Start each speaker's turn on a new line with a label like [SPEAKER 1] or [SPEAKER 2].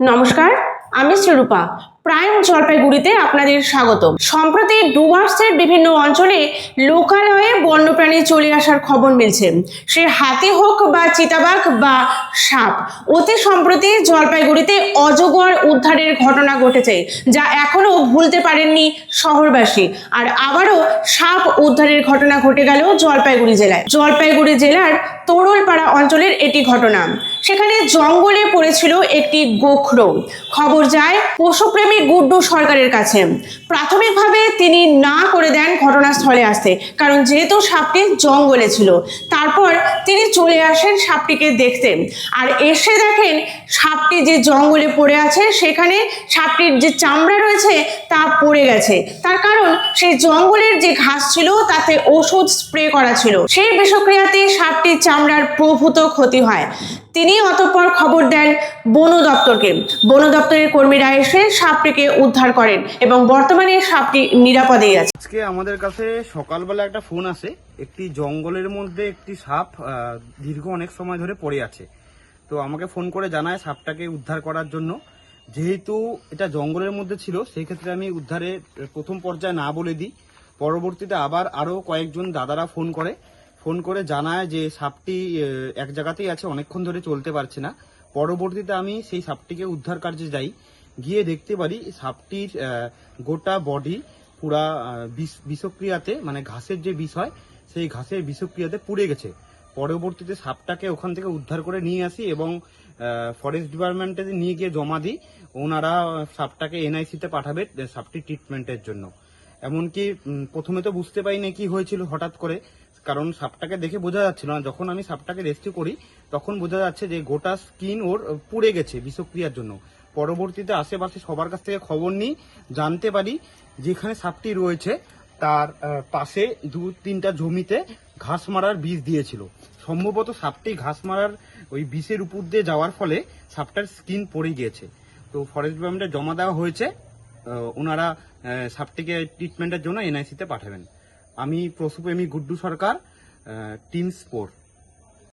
[SPEAKER 1] নমস্কার, আমি শ্রীরূপা। প্রাইম জলপাইগুড়িতে আপনাদের স্বাগত সম্প্রতি ডুয়ার্সের বিভিন্ন অঞ্চলে লোকালয়ে বন্যপ্রাণী চলে আসার খবর মিলছে। সে হাতি হোক বা চিতাবাঘ বা সাপ, অতি সম্প্রতি জলপাইগুড়িতে অজগর উদ্ধারের ঘটনা ঘটেছে, যা এখনও ভুলতে পারেননি শহরবাসী। আর আবারও সাপ উদ্ধারের ঘটনা ঘটে গেল জলপাইগুড়ি জেলায়। জলপাইগুড়ি জেলার তোরলপাড়া অঞ্চলের এটি ঘটনা। সেখানে জঙ্গলে পড়েছিল একটি গোখরো। খবর যায়, পশুপ্রেমী গুড্ডু সরকারের কাছে। প্রাথমিকভাবে তিনি না করে দেন ঘটনাস্থলে আসতে, কারণ যেহেতু সাপটি জঙ্গলে ছিল, তারপর তিনি চলে আসেন সাপটিকে দেখতে। আর এসে দেখেন সাপটি যে জঙ্গলে পড়ে আছে, সেখানে সাপটির যে চামড়া রয়েছে, তা পড়ে গেছে। তার কারণ সেই জঙ্গলের যে ঘাস ছিল, তাতে ওষুধ স্প্রে করা ছিল। সেই বিষক্রিয়াতে সাপটির চামড়ার প্রভূত ক্ষতি হয়। তিনি অতঃপর খবর দেন বন দপ্তরকে। বন দপ্তরের কর্মীরা এসে সাপটিকে উদ্ধার করেন এবং বর্তমানে সাপটি নিরাপদেই আছে।
[SPEAKER 2] আজকে আমাদের কাছে সকালবেলা একটা ফোন আসে, একটি জঙ্গলের মধ্যে একটি সাপ দীর্ঘ অনেক সময় ধরে পড়ে আছে। তো আমাকে ফোন করে জানায় সাপটাকে উদ্ধার করার জন্য। যেহেতু এটা জঙ্গলের মধ্যে ছিল সেই ক্ষেত্রে আমি উদ্ধারের প্রথম পর্যায়ে না বলে দিই। পরবর্তীতে আবার আরও কয়েকজন দাদারা ফোন করে। ফোন করে জানায় যে সাপটি এক জায়গাতেই আছে, অনেকক্ষণ ধরে চলতে পারছে না। পরবর্তীতে আমি সেই সাপটিকে উদ্ধার কার্যে যাই। গিয়ে দেখতে পারি সাপটির গোটা বডি পুরা বিষ- বিষক্রিয়াতে মানে ঘাসের যে বিষ হয়, সেই ঘাসের বিষক্রিয়াতে পুড়ে গেছে। পরবর্তীতে সাপটাকে ওখান থেকে উদ্ধার করে নিয়ে আসি এবং ফরেস্ট ডিপার্টমেন্টে নিয়ে গিয়ে জমা দিই। ওনারা সাপটাকে এনআইসিতে পাঠাবে সাপটি ট্রিটমেন্টের জন্য। এমনকি প্রথমে তো বুঝতে পারি না কি হয়েছিল হঠাৎ করে। কারণ সাপটাকে দেখে বোঝা যাচ্ছিল না। যখন আমি সাপটাকে রেস্কিউ করি, তখন বোঝা যাচ্ছে যে গোটা স্কিন ওর পুড়ে গেছে বিষক্রিয়ার জন্য। পরবর্তীতে আশেপাশে সবার কাছ থেকে খবর নিই, জানতে পারি যেখানে সাপটি রয়েছে, তার পাশে দু তিনটা জমিতে ঘাস মারার বীজ দিয়েছিল। সম্ভবত সাপটি ঘাস মারার ওই বিষের উপর দিয়ে যাওয়ার ফলে সাপটার স্কিন পড়ে গিয়েছে। তো ফরেস্ট ডিপার্টমেন্টে জমা দেওয়া হয়েছে ওনারা সাপটিকে ট্রিটমেন্টের জন্য এনআইসিতে পাঠাবেন। আমি পশুপ্রেমী গুড্ডু সরকার টিম স্পোর্ট।